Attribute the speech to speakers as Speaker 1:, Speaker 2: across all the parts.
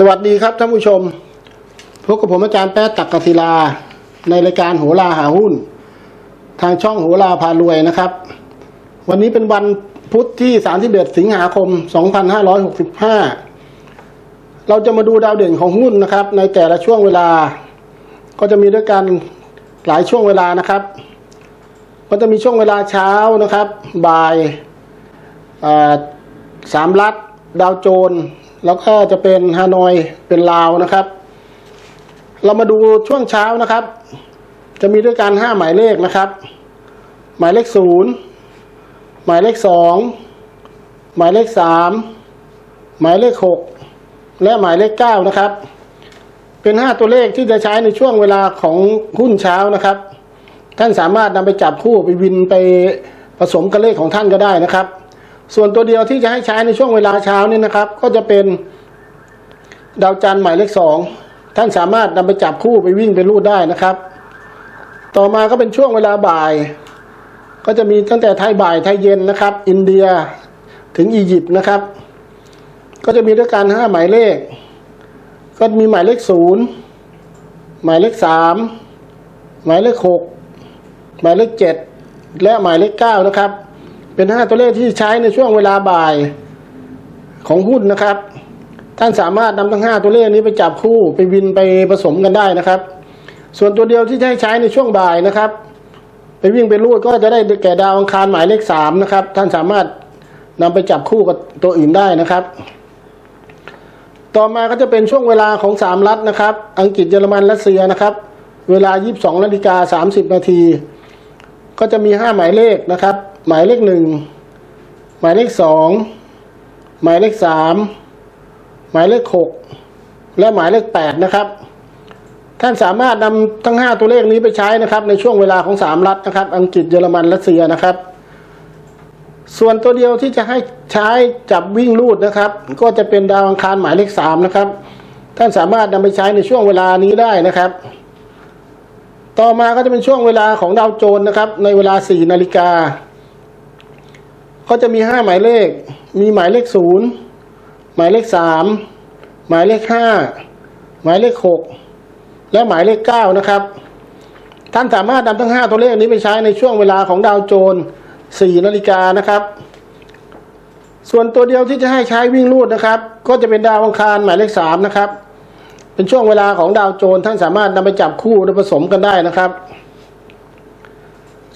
Speaker 1: สวัสดีครับท่านผู้ชม พบกับผมอาจารย์แป๊ะตักกศิลา ในรายการโหราหาหุ้น ทางช่องโหราพารวยนะครับ วันนี้เป็นวันพุธที่ 31 สิงหาคม 2565 เราจะมาดูดาวเด่นของหุ้นนะครับ ในแต่ละช่วงเวลา ก็จะมีด้วยกันหลายช่วงเวลานะครับ ก็จะมีช่วงเวลาเช้านะครับ บ่ายสามรัฐดาวโจน แล้วก็จะเป็นฮานอยเป็นลาวนะครับ เรามาดูช่วงเช้านะครับ จะมีด้วยกันห้าหมายเลขนะครับ หมายเลขศูนย์หมายเลขสองหมายเลขสามหมายเลขหกและหมายเลขเก้านะครับ เป็นห้าตัวเลขที่จะใช้ในช่วงเวลาของหุ้นเช้านะครับ ท่านสามารถนำไปจับคู่ไปวินไปผสมกับเลขของท่านก็ได้นะครับ ส่วนตัวเดียวที่จะให้ใช้ในช่วงเวลาเช้านี่นะครับ ก็จะเป็นดาวจันทร์หมายเลขสองท่านสามารถนำไปจับคู่ไปวิ่งไปรูดได้นะครับ ต่อมาก็เป็นช่วงเวลาบ่าย ก็จะมีตั้งแต่ไทยบ่ายไทยเย็นนะครับ อินเดียถึงอียิปต์นะครับ ก็จะมีด้วยกันห้าหมายเลข ก็มีหมายเลขศูนย์หมายเลขสามหมายเลขหกหมายเลขเจ็ดและหมายเลขเก้านะครับ เป็นห้าตัวเลขที่ใช้ในช่วงเวลาบ่ายของหุ้นนะครับ ท่านสามารถนำทั้งห้าตัวเลขนี้ไปจับคู่ไปวินไปผสมกันได้นะครับ ส่วนตัวเดียวที่ให้ใช้ในช่วงบ่ายนะครับ ไปวิ่งไปรูดก็จะได้แก่ดาวอังคารหมายเลขสามนะครับ ท่านสามารถนำไปจับคู่กับตัวอื่นได้นะครับต่อมาก็จะเป็นช่วงเวลาของสามรัฐนะครับ อังกฤษเยอรมันรัสเซียนะครับ เวลา 22นาฬิกา30 นาที ก็จะมีห้าหมายเลขนะครับ หมายเลขหนึ่งหมายเลขสองหมายเลขสามหมายเลขหกและหมายเลขแปดนะครับ ท่านสามารถนำทั้งห้าตัวเลขนี้ไปใช้นะครับ ในช่วงเวลาของสามรัฐนะครับ อังกฤษเยอรมันรัสเซียนะครับ ส่วนตัวเดียวที่จะให้ใช้จับวิ่งลูดนะครับ ก็จะเป็นดาวอังคารหมายเลขสามนะครับ ท่านสามารถนำไปใช้ในช่วงเวลานี้ได้นะครับต่อมาก็จะเป็นช่วงเวลาของดาวโจนนะครับ ในเวลาสี่นาฬิกา ก็จะมีห้าหมายเลข มีหมายเลขศูนย์หมายเลขสามหมายเลขห้าหมายเลขหกและหมายเลขเก้านะครับ ท่านสามารถนำทั้งห้าตัวเลขนี้ไปใช้ในช่วงเวลาของดาวโจนส์สี่นาฬิกานะครับ ส่วนตัวเดียวที่จะให้ใช้วิ่งลูดนะครับ ก็จะเป็นดาวอังคารหมายเลขสามนะครับ เป็นช่วงเวลาของดาวโจนส์ท่านสามารถนำไปจับคู่และผสมกันได้นะครับ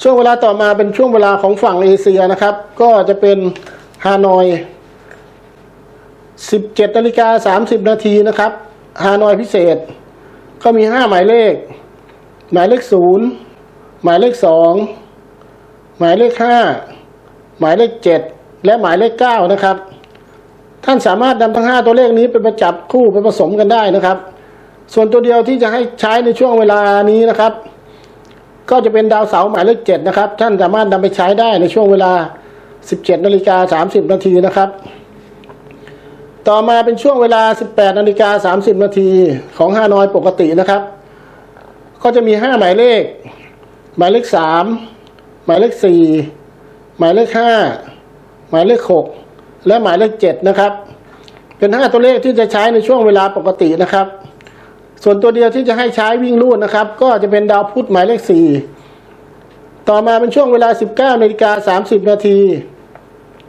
Speaker 1: ช่วงเวลาต่อมาเป็นช่วงเวลาของฝั่งเอเชียนะครับ ก็จะเป็นฮานอย 17นาฬิกา30 นาทีนะครับฮานอยพิเศษ ก็มี 5 หมายเลข หมายเลข 0 หมายเลข 2 หมายเลข 5 หมายเลข 7 และหมายเลข 9 นะครับ ท่านสามารถนำทั้ง 5 ตัวเลขนี้ไปประจับคู่ไปผสมกันได้นะครับ ส่วนตัวเดียวที่จะให้ใช้ในช่วงเวลานี้นะครับ ก็จะเป็นดาวเสาร์หมายเลขเจ็ดนะครับ ท่านสามารถนำไปใช้ได้ในช่วงเวลา 17นาฬิกา30นาทีนะครับ ต่อมาเป็นช่วงเวลา 18นาฬิกา30นาทีของฮานอยปกตินะครับ ก็จะมี 5 หมายเลข หมายเลข 3 หมายเลข 4 หมายเลข 5 หมายเลข 6 และหมายเลข 7 นะครับ เป็น 5 ตัวเลขที่จะใช้ในช่วงเวลาปกตินะครับ ส่วนตัวเดียวที่จะให้ใช้วิ่งลูดนะครับ ก็จะเป็นดาวพุธหมายเลขสี่ต่อมาเป็นช่วงเวลา 19นาฬิกา30 นาที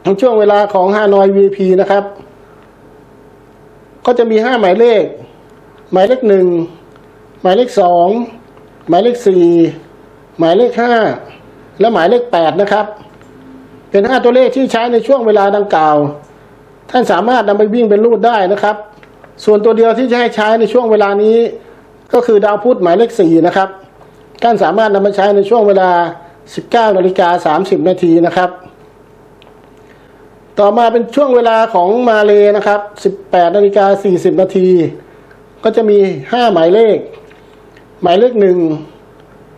Speaker 1: ของช่วงเวลาของฮานอย VP นะครับ ก็จะมี 5 หมายเลข หมายเลขหนึ่งหมายเลขสองหมายเลขสี่หมายเลขห้าและหมายเลขแปดนะครับ เป็น 5 ตัวเลขที่ใช้ในช่วงเวลาดังกล่าว ท่านสามารถนำไปวิ่งเป็นรูดได้นะครับ ส่วนตัวเดียวที่จะให้ใช้ในช่วงเวลานี้ ก็คือดาวพุธหมายเลขสี่นะครับท่านสามารถนำมาใช้ในช่วงเวลา 19นาฬิกา30 นาทีนะครับ ต่อมาเป็นช่วงเวลาของมาเลนะครับ 18นาฬิกา40 นาที ก็จะมี 5 หมายเลข หมายเลขหนึ่ง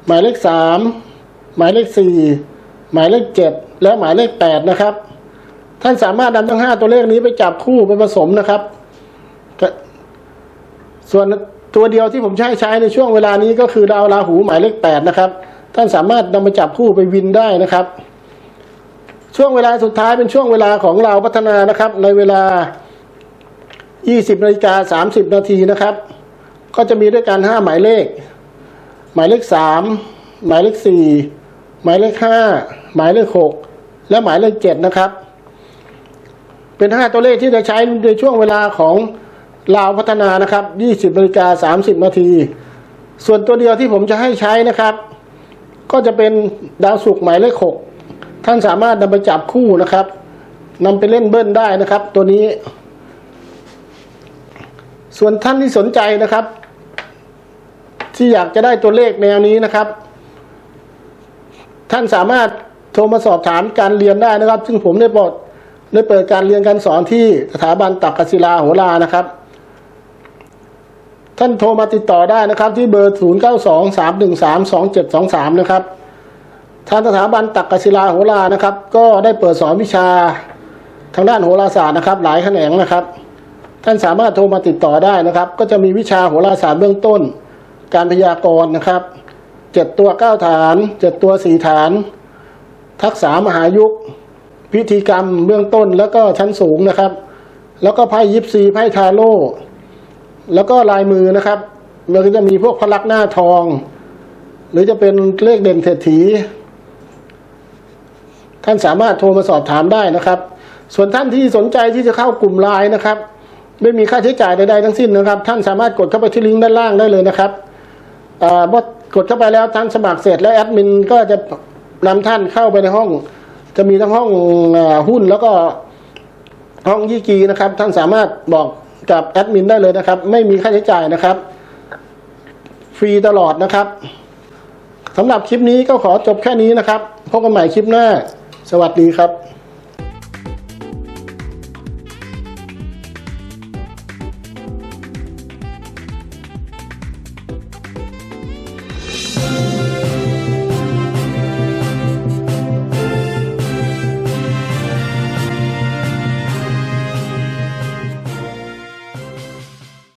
Speaker 1: หมายเลขสามหมายเลขสี่หมายเลขเจ็ดและหมายเลขแปดนะครับ ท่านสามารถนำทั้งห้าตัวเลขนี้ไปจับคู่ไปผสมนะครับ ส่วนตัวเดียวที่ผมใช้ใช้ในช่วงเวลานี้ก็คือดาวราหูหมายเลขแปดนะครับ ท่านสามารถนำไปจับคู่ไปวินได้นะครับ ช่วงเวลาสุดท้ายเป็นช่วงเวลาของเราพัฒนานะครับ ในเวลา 20นาฬิกา30 นาทีนะครับ ก็จะมีด้วยกัน5หมายเลข หมายเลข 3 หมายเลข 4 หมายเลข 5 หมายเลข 6 และหมายเลข 7 นะครับ เป็น 5 ตัวเลขที่จะใช้ในช่วงเวลาของ ลาวพัฒนานะครับ 20นาฬิกา30 นาที ส่วนตัวเดียวที่ผมจะให้ใช้นะครับ ก็จะเป็นดาวศุกหมายเลข 6 ท่านสามารถนำไปจับคู่นะครับนำไปเล่นเบิ้ลได้นะครับ ตัวนี้ ส่วนท่านที่สนใจนะครับ ที่อยากจะได้ตัวเลขแนวนี้นะครับ ท่านสามารถโทรมาสอบถามการเรียนได้นะครับ ซึ่งผมได้เปิดได้เปิดการเรียนการสอนที่สถาบันตักกศิลาโหรานะครับ ท่านโทรมาติดต่อได้นะครับ ที่เบอร์ 0 9 2 3 1 3 2 7 2 3 นะครับ ทางสถาบันตักกศิลาโหรานะครับ ก็ได้เปิดสอนวิชาทางด้านโหราศาสตร์นะครับ หลายแขนงนะครับ ท่านสามารถโทรมาติดต่อได้นะครับ ก็จะมีวิชาโหราศาสตร์เบื้องต้น การพยากรณ์นะครับเจ็ดตัวเก้าฐานเจ็ดตัวสี่ฐาน ทักษะมหายุค พิธีกรรมเบื้องต้นแล้วก็ชั้นสูงนะครับ แล้วก็ไพ่ยิปซีไพ่ทาโร่ แล้วก็ลายมือนะครับมันก็จะมีพวกพลักหน้าทอง หรือจะเป็นเลขเด่นเศรษฐี ท่านสามารถโทรมาสอบถามได้นะครับ ส่วนท่านที่สนใจที่จะเข้ากลุ่มไลน์นะครับ ไม่มีค่าใช้จ่ายใดๆทั้งสิ้นนะครับ ท่านสามารถกดเข้าไปที่ลิงก์ด้านล่างได้เลยนะครับอ่าเมื่อกดเข้าไปแล้วท่านสมัครเสร็จแล้วแอดมินก็จะนำท่านเข้าไปในห้อง จะมีทั้งห้องหุ้นแล้วก็ห้องยี่กีนะครับ ท่านสามารถบอก กับแอดมินได้เลยนะครับ ไม่มีค่าใช้จ่ายนะครับ ฟรีตลอดนะครับสำหรับคลิปนี้ก็ขอจบแค่นี้นะครับพบกันใหม่คลิปหน้า สวัสดีครับ
Speaker 2: Thank